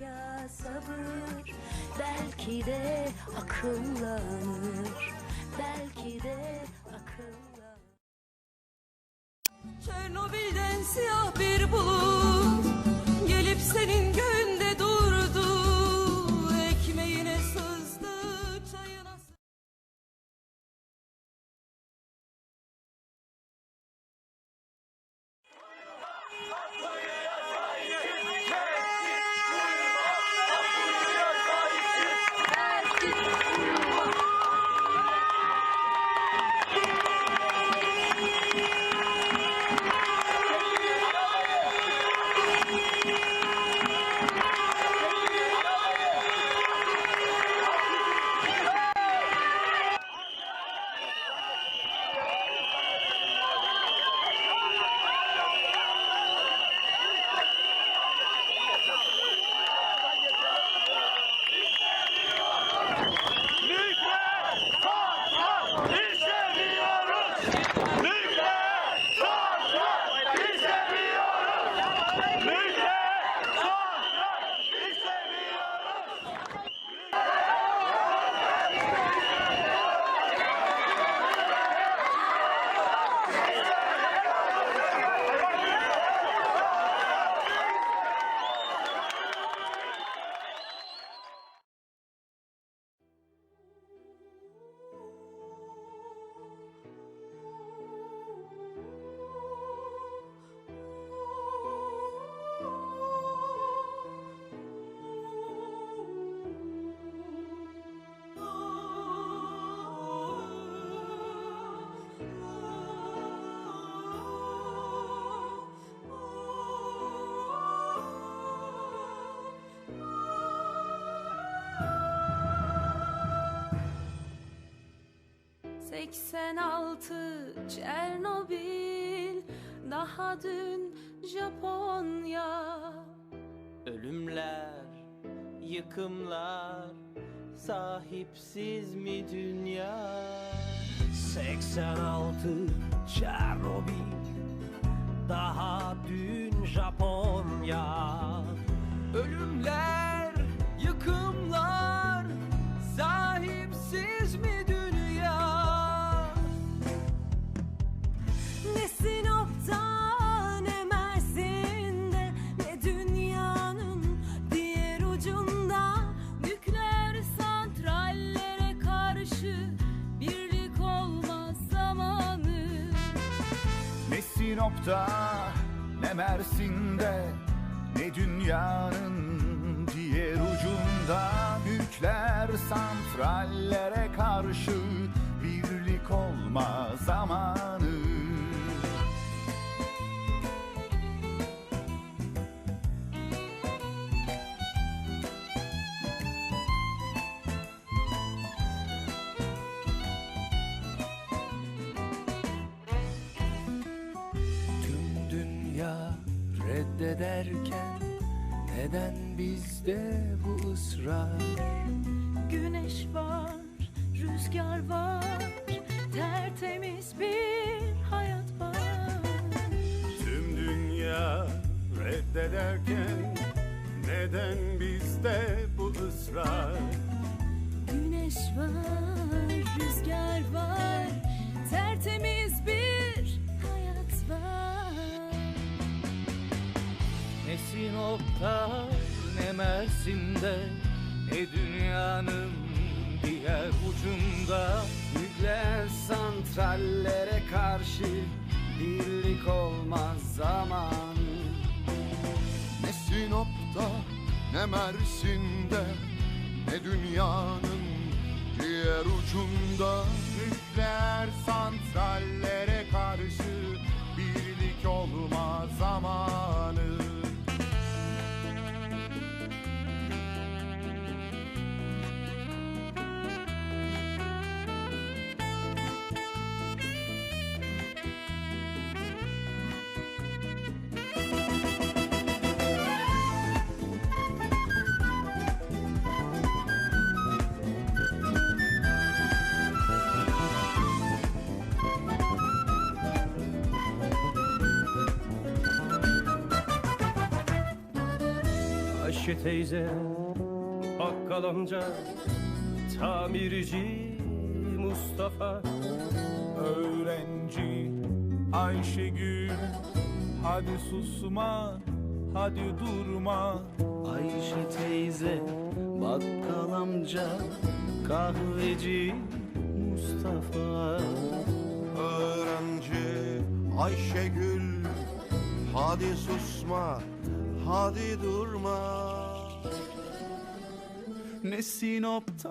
da sabır. Belki de akıllanır. Belki de 86 Çernobil. Daha dün Japonya. Ölümler, yıkımlar Sahipsiz mi dünya? 86 Çernobil. Daha dün Japonya. Sinop'ta ne Mersin'de ne dünyanın diğer ucunda nükleer santrallere karşı birlik olma zamanı. Neden bizde bu ısrar? Güneş var, rüzgar var, tertemiz bir hayat var. Tüm dünya reddederken neden bizde bu ısrar? Güneş var, rüzgar var, tertemiz bir Sinop'ta ne Mersin'de ne dünyanın diğer ucunda nükleer santrallere karşı birlik olmaz zamanı. Ne Sinop'ta ne Mersin'de ne dünyanın diğer ucunda nükleer santrallere karşı Ayşe teyze bakkal amca Tamirci Mustafa. Öğrenci Ayşegül Hadi susma Hadi durma. Ayşe teyze, bakkal amca, kahveci Mustafa. Öğrenci Ayşegül Hadi susma Hadi durma Ne Sinop'ta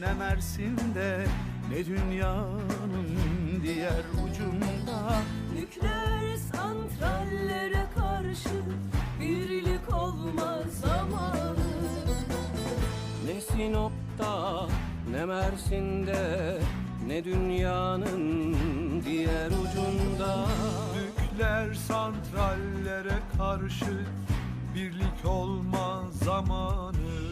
ne Mersin'de Ne dünyanın diğer ucunda. Nükleer santrallere karşı birlik olmaz zamanı. Ne Sinop'ta ne Mersin'de Ne dünyanın diğer ucunda. Nükleer santrallere karşı birlik olma zamanı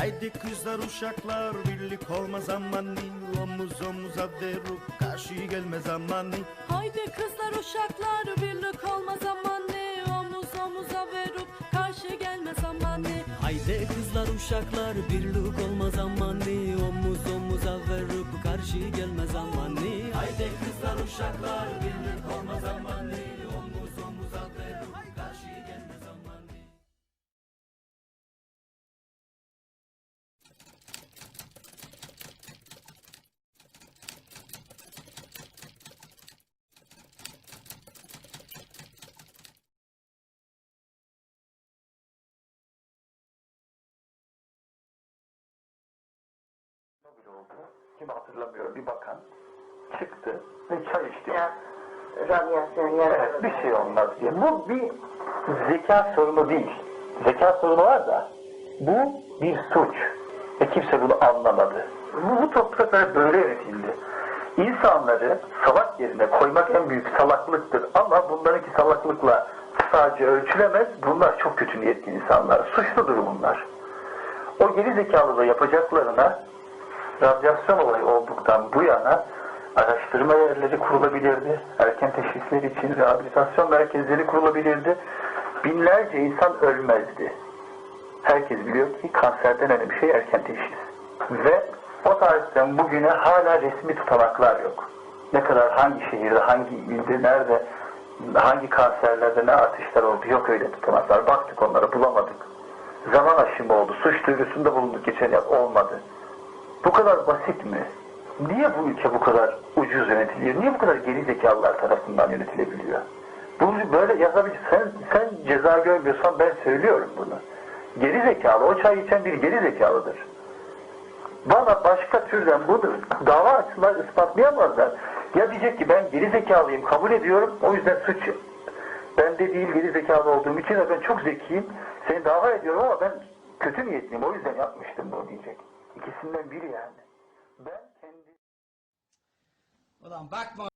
Haydi kızlar uşaklar birlik olma zamanı Omuz omuza verip karşı gelme zamanı Haydi kızlar uşaklar birlik olma zamanı Omuz omuza verip karşı gelme zamanı Haydi kızlar uşaklar birlik olma zamanı Omuz omuza verip karşı gelme zamanı Haydi kızlar uşaklar birlik olma zamanı Kim hatırlamıyor bir bakan çıktı ve çay içti. radyasyon yaratılır. Evet bir şey olmaz diye. Bu bir zeka sorunu değil. Zeka sorunu var da bu bir suç. Ve kimse bunu anlamadı. Bu, bu topraklar böyle yönetildi. İnsanları salak yerine koymak en büyük salaklıktır. Ama bunlarınki salaklıkla sadece ölçülemez. Bunlar çok kötü niyetli insanlar. Suçludur bunlar. O geri zekalı yapacaklarına radyasyon olayı olduktan bu yana araştırma yerleri kurulabilirdi. Erken teşhisler için rehabilitasyon merkezleri kurulabilirdi. Binlerce insan ölmezdi. Herkes biliyor ki kanserden önemli şey erken teşhis. Ve o tarihten bugüne hala resmi tutanaklar yok. Ne kadar hangi şehirde, hangi ilde, nerede, hangi kanserlerde ne artışlar oldu yok öyle tutanaklar. Baktık onlara bulamadık. Zaman aşımı oldu. Suç duyurusunda bulunduk geçen yıl olmadı. Bu kadar basit mi? Niye bu ülke bu kadar ucuz yönetiliyor? Niye bu kadar geri zekalılar tarafından yönetilebiliyor? Bunu böyle yazabilir. Sen, sen ceza görmüyorsan ben söylüyorum bunu. Geri zekalı, o çay içen bir geri zekalıdır. Bana başka türden bu dava açılar ispatlayamazlar. Ya diyecek ki ben geri zekalıyım, kabul ediyorum, o yüzden suç bende değil geri zekalı olduğum için de ben çok zekiyim, seni dava ediyorum ama ben kötü niyetliyim, o yüzden yapmıştım bunu diyecek. İkisinden biri yani. Ben kendi... Ulan bakma